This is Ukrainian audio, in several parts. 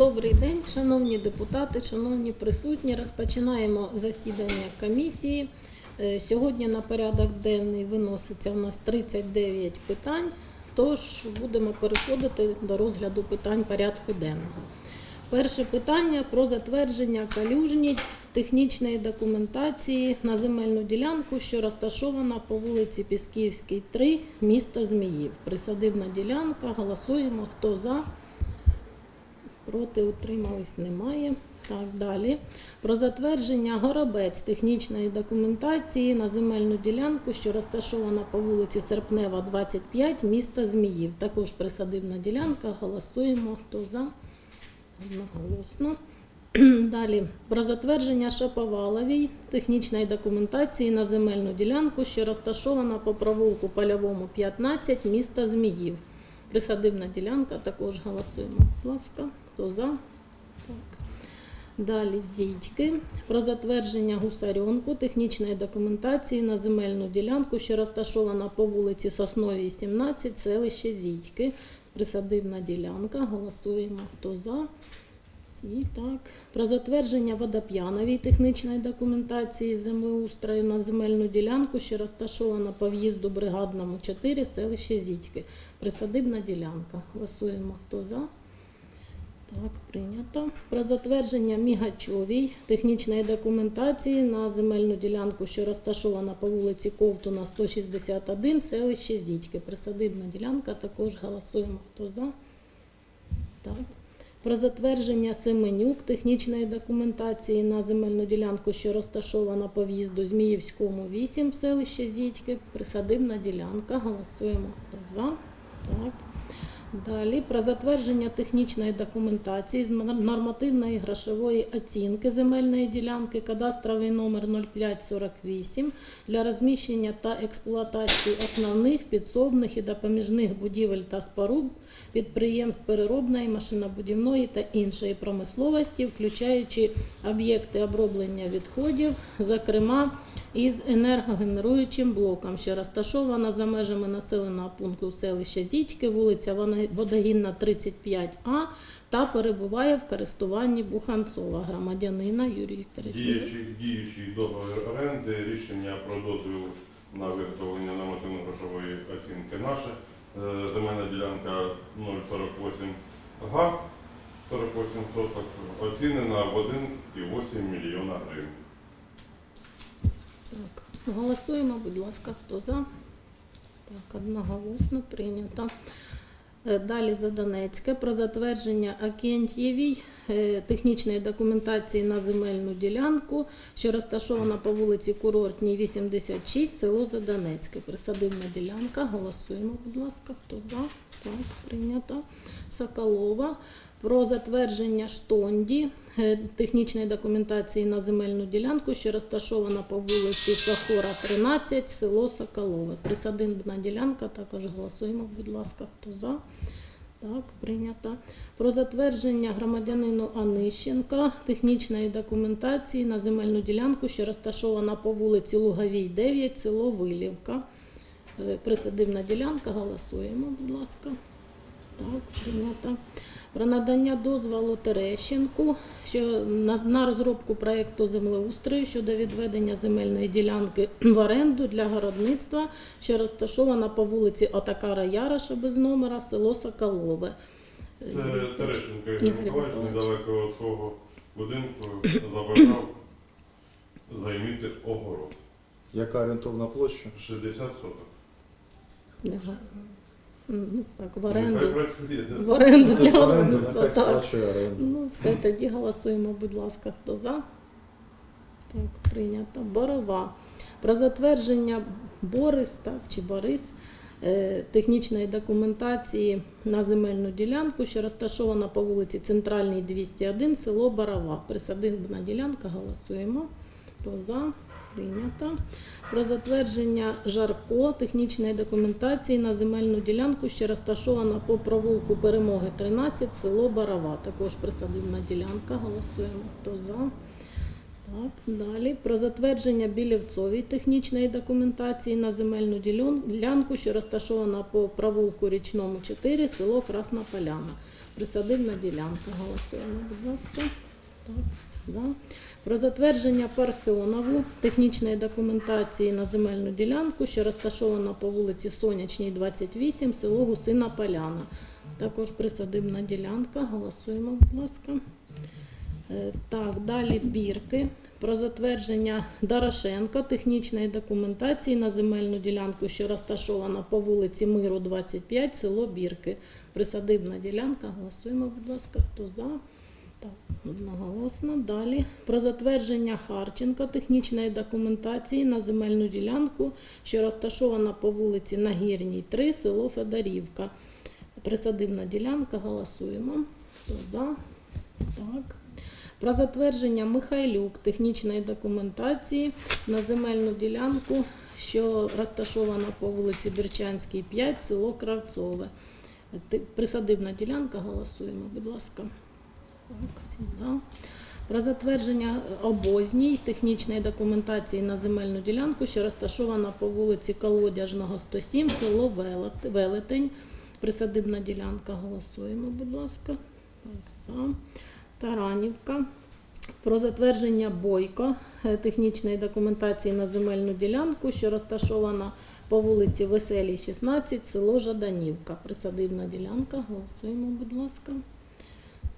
Добрий день, шановні депутати, шановні присутні. Розпочинаємо засідання комісії. Е, Сьогодні на порядок денний виноситься у нас 39 питань, тож будемо переходити до розгляду питань порядку денного. Перше питання про затвердження калюжні технічної документації на земельну ділянку, що розташована по вулиці Пісківській, 3, місто Зміїв. Присадибна ділянка. Голосуємо. Хто за? Проти утримались немає. Так, далі. Про затвердження горобець технічної документації на земельну ділянку, що розташована по вулиці Серпнева, 25, міста Зміїв. Також присадибна ділянка. Голосуємо. Хто за? Одноголосно. Далі про затвердження Шаповаловій технічної документації на земельну ділянку, що розташована по провулку Польовому 15 міста Зміїв. Присадибна ділянка також голосуємо. Будь ласка, хто за? Так. Далі зідьки про затвердження гусарьонку технічної документації на земельну ділянку, що розташована по вулиці Сосновій, 17, селище Зідьки. Присадибна ділянка. Голосуємо. Хто за? Всі так. Про затвердження водоп'яновій технічної документації землеустрою на земельну ділянку, що розташована по в'їзду бригадному 4, селище Зідьки. Присадибна ділянка. Голосуємо. Хто за? Так, прийнято. Про затвердження Мігачовій технічної документації на земельну ділянку, що розташована по вулиці Ковтуна 161, селище Зідьки. Присадибна ділянка. Також голосуємо. Хто за? Так. Про затвердження Семенюк технічної документації на земельну ділянку, що розташована по в'їзду Зміївському 8, селище Зідьки. Присадибна ділянка. Голосуємо. Хто за? Так. Далі про затвердження технічної документації з нормативної грошової оцінки земельної ділянки, кадастровий номер 0548 для розміщення та експлуатації основних підсобних і допоміжних будівель та споруд підприємств переробної, машинобудівної та іншої промисловості, включаючи об'єкти оброблення відходів, зокрема із енергогенеруючим блоком, що розташована за межами населеного пункту селища Зітьки, вулиця Вона- Водогінна, 35А, та перебуває в користуванні Буханцова, громадянина Юрій Вікторович. Діючий, діючий договір оренди, рішення про дозвіл на виготовлення нормативно-грошової оцінки наше. Земельна ділянка 048 га, 48 соток, оцінена в 1,8 мільйона гривень. Так, голосуємо, будь ласка, хто за? Так, одноголосно прийнято. Е, Далі за Донецьке про затвердження Акентьєвій е, технічної документації на земельну ділянку, що розташована по вулиці Курортній, 86, село Задонецьке. Присадибна ділянка. Голосуємо, будь ласка, хто за? Так, прийнято. Соколова про затвердження штонді е, технічної документації на земельну ділянку, що розташована по вулиці Сахора, 13, село Соколове. Присадибна ділянка, також голосуємо, будь ласка, хто за. Так, прийнято. Про затвердження громадянину Анищенка технічної документації на земельну ділянку, що розташована по вулиці Луговій, 9, село Вилівка. Е, Присадибна ділянка, голосуємо, будь ласка. Так, прийнято. Про надання дозволу Терещенку що на, розробку проєкту землеустрою щодо відведення земельної ділянки в оренду для городництва, що розташована по вулиці Отакара Яроша без номера, село Соколове. Це Терещенко Ігор Миколаївич недалеко від свого будинку забажав займити огород. Яка орієнтовна площа? 60 соток. Ага. Ну, Так, в оренду. працює. В оренду для оренда, Так. Ну, все, тоді голосуємо, будь ласка, хто за. Так, прийнято. Борова. Про затвердження Борис, так, чи Борис, е, технічної документації на земельну ділянку, що розташована по вулиці Центральній 201, село Борова. Присадибна ділянка, голосуємо. Хто за? Прийнято. Про затвердження Жарко технічної документації на земельну ділянку, що розташована по провулку Перемоги 13, село Барава. Також присадибна ділянка. Голосуємо. Хто за? Так, далі. Про затвердження Білівцовій технічної документації на земельну ділянку, що розташована по провулку Річному 4, село Красна Поляна. Присадибна ділянка. Голосуємо, будь ласка. Да. Про затвердження Парфьонову технічної документації на земельну ділянку, що розташована по вулиці Сонячній, 28, село Гусина Поляна. Також присадибна ділянка. Голосуємо, будь ласка. Е, Так, далі бірки. Про затвердження Дорошенка технічної документації на земельну ділянку, що розташована по вулиці Миру, 25, село Бірки. Присадибна ділянка. Голосуємо, будь ласка, хто за. Так, одноголосно. Далі про затвердження Харченка технічної документації на земельну ділянку, що розташована по вулиці Нагірній, 3, село Федорівка. Присадибна ділянка. Голосуємо. Хто за? Так. Про затвердження Михайлюк технічної документації на земельну ділянку, що розташована по вулиці Бірчанській, 5, село Кравцове. Присадибна ділянка. Голосуємо, будь ласка. Про затвердження обозній технічної документації на земельну ділянку, що розташована по вулиці Колодяжного, 107, село Велетень. Присадибна ділянка. Голосуємо, будь ласка. Таранівка. Про затвердження бойко е, технічної документації на земельну ділянку, що розташована по вулиці Веселій, 16, село Жаданівка. Присадибна ділянка. Голосуємо, будь ласка.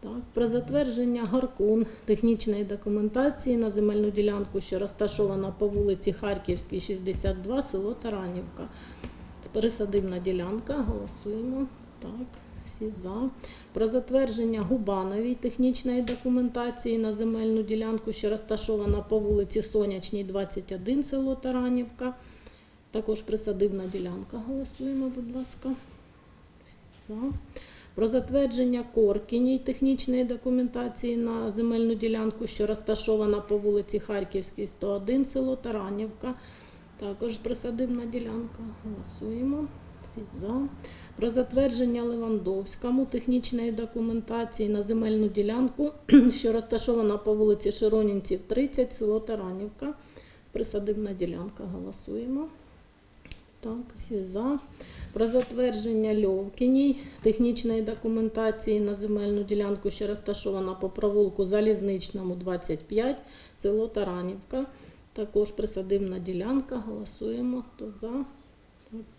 Так, про затвердження Гаркун технічної документації на земельну ділянку, що розташована по вулиці Харківській, 62, село Таранівка. Пересадибна ділянка. Голосуємо. Так, всі за. Про затвердження Губановій технічної документації на земельну ділянку, що розташована по вулиці Сонячній, 21, село Таранівка. Також присадибна ділянка. Голосуємо, будь ласка. За. Про затвердження Коркіній технічної документації на земельну ділянку, що розташована по вулиці Харківській, 101, село Таранівка. Також присадибна ділянка. Голосуємо. Всі за. Про затвердження Левандовському технічної документації на земельну ділянку, що розташована по вулиці Широнінців, 30, село Таранівка. Присадибна ділянка. Голосуємо. Так, всі за. Про затвердження Льовкіній технічної документації на земельну ділянку, що розташована по провулку Залізничному 25, село Таранівка. Також присадибна ділянка. Голосуємо. Хто за?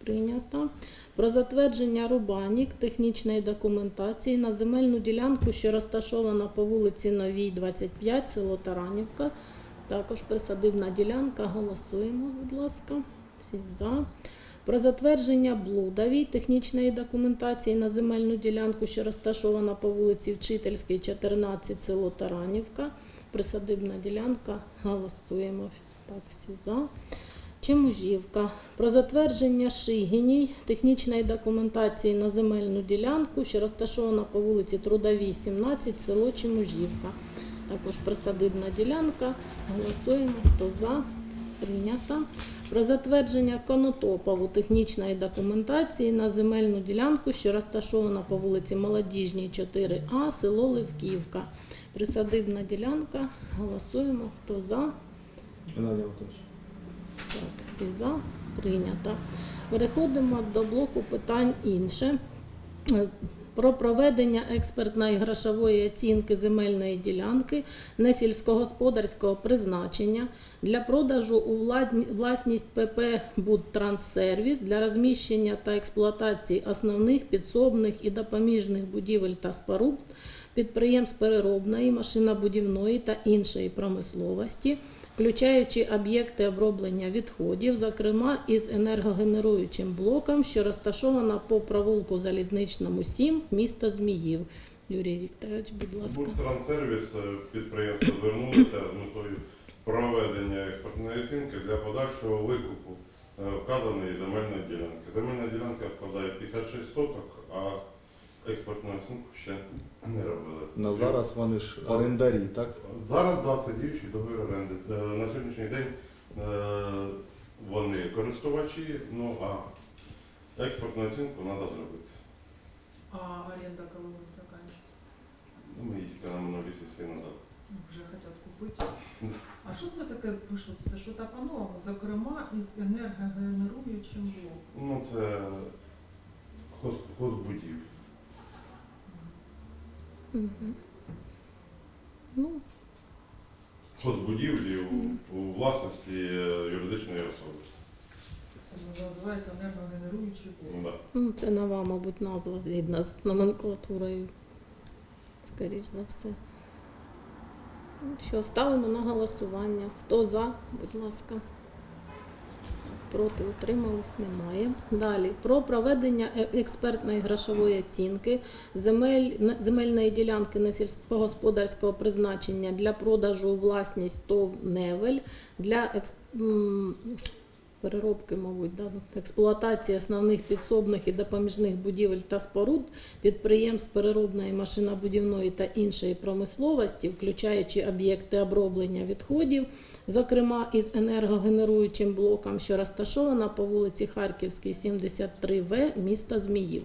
Прийнято. Про затвердження Рубанік технічної документації на земельну ділянку, що розташована по вулиці Новій, 25, село Таранівка. Також присадибна ділянка. Голосуємо, будь ласка. Всі за. Про затвердження Блудовій технічної документації на земельну ділянку, що розташована по вулиці Вчительській, 14, село Таранівка. Присадибна ділянка. Голосуємо. Так, всі за. Чемужівка. Про затвердження Шигіній технічної документації на земельну ділянку, що розташована по вулиці Трудовій, 17, село Чемужівка. Також присадибна ділянка. Голосуємо. Хто за? Прийнято. Про затвердження Конотопову технічної документації на земельну ділянку, що розташована по вулиці Молодіжній, 4А, село Левківка. Присадибна ділянка. Голосуємо. Хто за? Так, всі за. Прийнято. Переходимо до блоку питань інше. Про проведення експертної грошової оцінки земельної ділянки несільськогосподарського призначення для продажу у власність ПП «Будтранссервіс» для розміщення та експлуатації основних підсобних і допоміжних будівель та споруд підприємств переробної, машинобудівної та іншої промисловості, включаючи об'єкти оброблення відходів, зокрема із енергогенеруючим блоком, що розташована по провулку Залізничному 7, місто Зміїв. Юрій Вікторович, будь ласка. Будтранссервіс е, підприємство звернулося з метою проведення експортної оцінки для подальшого викупу е, вказаної земельної ділянки. Земельна ділянка складає 56 соток, а експортну оцінку ще не робили. На зараз вони ж орендарі, так? Зараз да, це діючий договір оренди. Е, На сьогоднішній день е, вони користувачі, ну а експортну оцінку треба зробити. А аренда кого будет заканчиваться? Ну, ми їх тільки на минулій сесії надали. Ну, Вже хотят купити. А що це таке пишуть? Це що та панове, зокрема, із енергогенеруючим блоком. Ну, це хоз, хозбудів. Мгм. Ну, Ход будівлі у, у власності юридичної особи. Це називається енергогенеруючий блок. Да. ну, це нова, мабуть, назва згідно з номенклатурою. Скоріш за все. Ну, що, ставимо на голосування. Хто за, будь ласка. Проти утримались немає. Далі про проведення е- експертної грошової оцінки земель, земельної ділянки на сільськогосподарського призначення для продажу у власність ТОВ Невель для екс, м, переробки, мабуть, да, ну, експлуатації основних підсобних і допоміжних будівель та споруд підприємств переробної машинобудівної та іншої промисловості, включаючи об'єкти оброблення відходів, зокрема із енергогенеруючим блоком, що розташована по вулиці Харківській, 73В, міста Зміїв.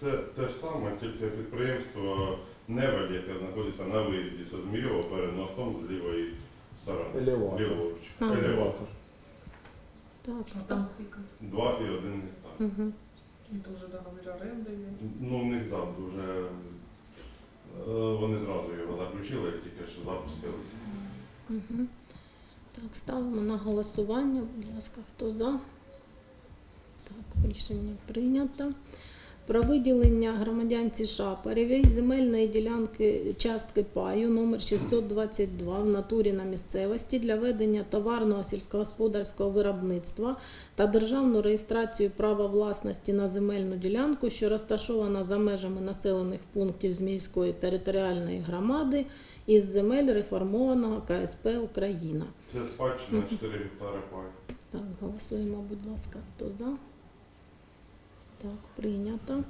Це те ж саме, тільки підприємство Невель, яке знаходиться на виїзді з Змієва перед мостом з лівої сторони. Елеватор. Елеватор. Так, А там скільки? 2,1 гектар. Угу. І дуже договір оренди є. Ну, в них да, дуже. е, Вони зразу його заключили, як тільки що запустилися. Угу. Так, ставимо на голосування. Будь ласка, хто за? Так, рішення прийнято. Про виділення громадянці Шапарєвій земельної ділянки частки паю номер 622 в натурі на місцевості для ведення товарного сільськогосподарського виробництва та державну реєстрацію права власності на земельну ділянку, що розташована за межами населених пунктів Зміївської територіальної громади із земель реформованого КСП Україна. Це спадщина 4 гектари пай. Так, голосуємо, будь ласка, хто за? Так, прийнято.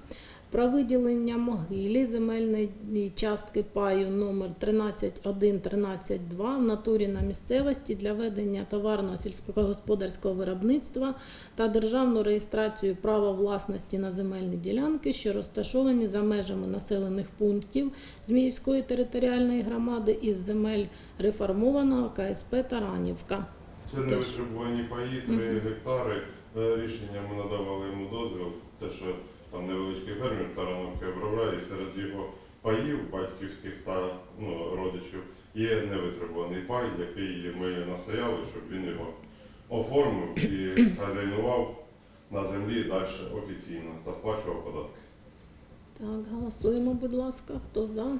Про виділення могилі земельної частки паю номер 13113-2 в натурі на місцевості для ведення товарного сільськогосподарського виробництва та державну реєстрацію права власності на земельні ділянки, що розташовані за межами населених пунктів Зміївської територіальної громади із земель реформованого КСП Таранівка. Це не витребувані паї, 3 гектари. Е, Рішенням ми надавали йому дозвіл, те, що там невеличкий фермер Тарановки обробляє, і серед його паїв батьківських та ну, родичів є невитребуваний пай, який ми настояли, щоб він його оформив і хазяйнував на землі далі офіційно та сплачував податки. Так, голосуємо, будь ласка, хто за?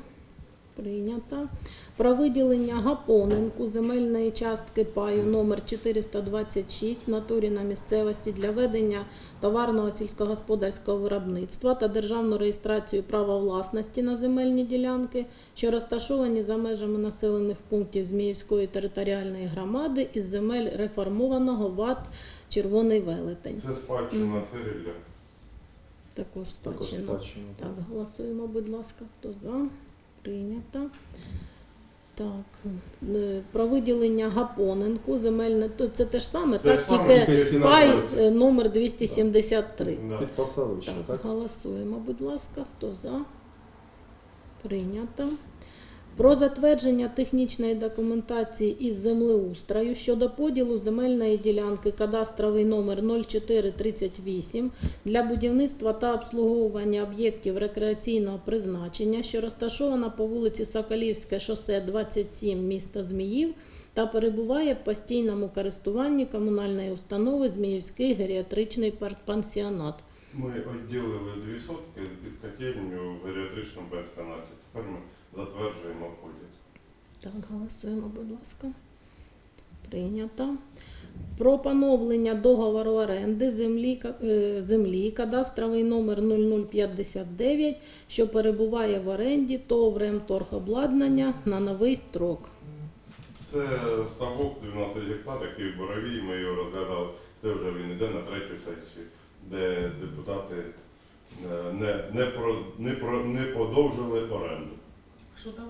Прийнято. Про виділення Гапоненку земельної частки паю номер 426 в натурі на місцевості для ведення товарного сільськогосподарського виробництва та державну реєстрацію права власності на земельні ділянки, що розташовані за межами населених пунктів Зміївської територіальної громади із земель реформованого ВАТ Червоний Велетень. Це спадщина цирілля. Також Також спадщина. спадщина. Так, голосуємо, будь ласка, хто за? Прийнято. Так, е, про виділення Гапоненку, земельне, то це те ж саме, Те так, ж саме, тільки тільки пай класу. е, номер 273. Да. Під пасовище, Так, так? голосуємо, будь ласка, хто за? Прийнято. Про затвердження технічної документації із землеустрою щодо поділу земельної ділянки кадастровий номер 0438 для будівництва та обслуговування об'єктів рекреаційного призначення, що розташована по вулиці Соколівське шосе 27 міста Зміїв та перебуває в постійному користуванні комунальної установи Зміївський геріатричний пансіонат. Ми відділили дві сотки котельню в. Тепер ми затверджуємо поділ. Так, голосуємо, будь ласка. Прийнято. Про поновлення договору оренди землі, е, землі кадастровий номер 0059, що перебуває в оренді ТОВ «Ремторгобладнання» на новий строк. Це ставок 12 гектар, який в Боровій, ми його розглядали. Це вже він йде на третю сесію, де депутати не, не, про, не, про, не подовжили оренду. Що там,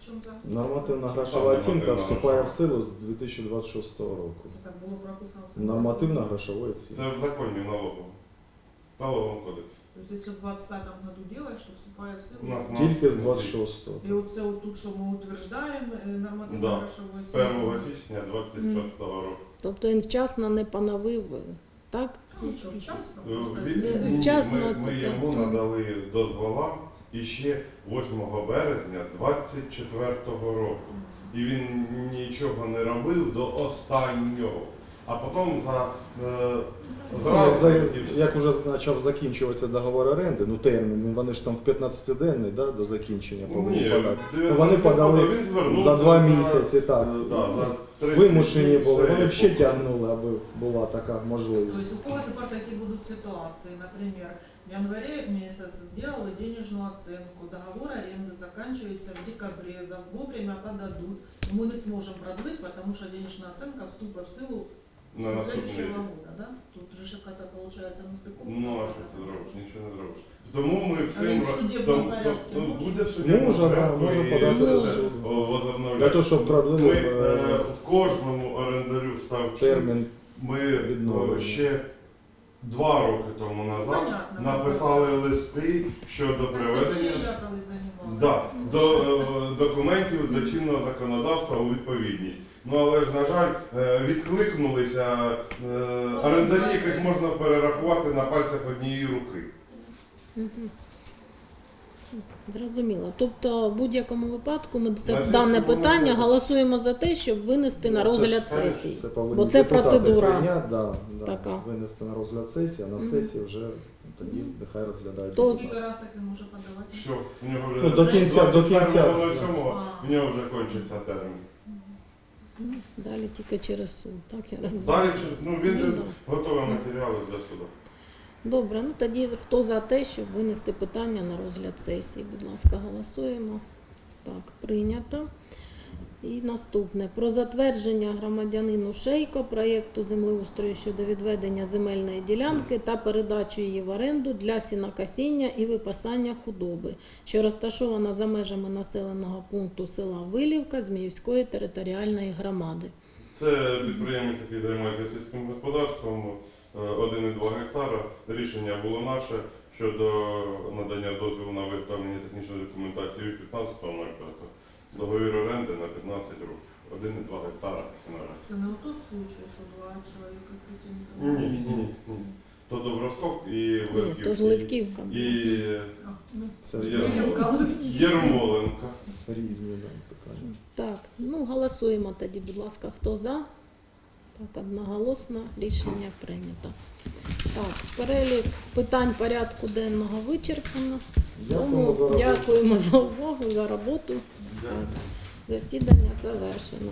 в чому за? Нормативна грошова оцінка нормативна вступає в грошова. силу з 2026 року. Це так було прописано. все. Нормативна грошова оцінка. Це в законі налоговому. Налоговому кодексі. Тобто, якщо в 25 году делаешь, то вступає в силу. Нас на- Тільки з 26-го. І оце отут, що ми утверждаємо, е, нормативно Да. грошову З оцінку. 1 січня 26 року. Тобто він вчасно не поновив, так? Ну, вчасно, Е, він- Вчасно Ми, ми таке. йому надали дозвола і ще 8 березня 24-го року. І він нічого не робив до останнього. А потім за е, Як, зразу за, і все. як уже почав закінчуватися договор оренди, ну термін, ну, вони ж там в 15-денний да, до закінчення повинні Ні, подати. Ну, вони подали він звернувся за два місяці, так. е, да, за три Вимушені місяці були, все, вони б ще і тягнули, аби була така То есть можливість. у кого тепер такі будуть ситуації, наприклад, в январе месяце сделали денежную оценку, договор аренды заканчивается в декабре, за вовремя подадут, и мы не сможем продлить, потому что денежная оценка вступит в силу На со наступний следующего рік. года, да? Тут же ж какая-то получается на стыку. Ну, а що ти зробиш? Нічого не зробиш. Тому ми всім він в судебному тому- порядку ну, може? буде в судебному Може, да, порядку може і подати це до все, суду. о, возобновляти. Для того, щоб Ми продлили е, е, кожному орендарю ставки термін. ми відновлення. е, ще два роки тому назад Понятно, написали листи щодо приведення я колись займалася. да, до е, документів до чинного законодавства у відповідність. Ну але ж, на жаль, е, відкликнулися е, орендарі, яких можна перерахувати на пальцях однієї руки. Зрозуміло. Тобто, в будь-якому випадку ми це дане питання голосуємо за те, щоб винести на Ну, розгляд сесії. Це Бо це процедура прийняти, да, да, така. винести на розгляд сесії, а на сесії вже тоді нехай розглядають. То- Скільки раз таки може подавати? Що, у нього вже Ну, до кінця- до кінця, 21.07, у нього вже кончиться термін. Далі тільки через суд, так я розумію. Далі через ну він же Ну, готовий матеріали для суду. Добре, ну тоді хто за те, щоб винести питання на розгляд сесії? Будь ласка, голосуємо. Так, прийнято. І наступне про затвердження громадянину Шейко проєкту землеустрою щодо відведення земельної ділянки та передачу її в оренду для сінокосіння і випасання худоби, що розташована за межами населеного пункту села Вилівка Зміївської територіальної громади. Це підприємець, який займається сільським господарством, е, 1,2 гектара. Рішення було наше щодо надання дозволу на виготовлення технічної документації від 15.05. Договір оренди на 15 років. 1,2 гектара. сінора. Це не тот случай, що два чоловіка Ні, ні, ні. ні. То Доброскок і Ні, то ж Левківка. І ну, Це Є. Єрмоленка. різні да, питання. Так, ну голосуємо тоді, будь ласка, хто за? Так, одноголосно рішення прийнято. Так, перелік питань порядку денного вичерпано. Дякуємо за роботу. дякуємо за увагу, за роботу. Засідання завершено.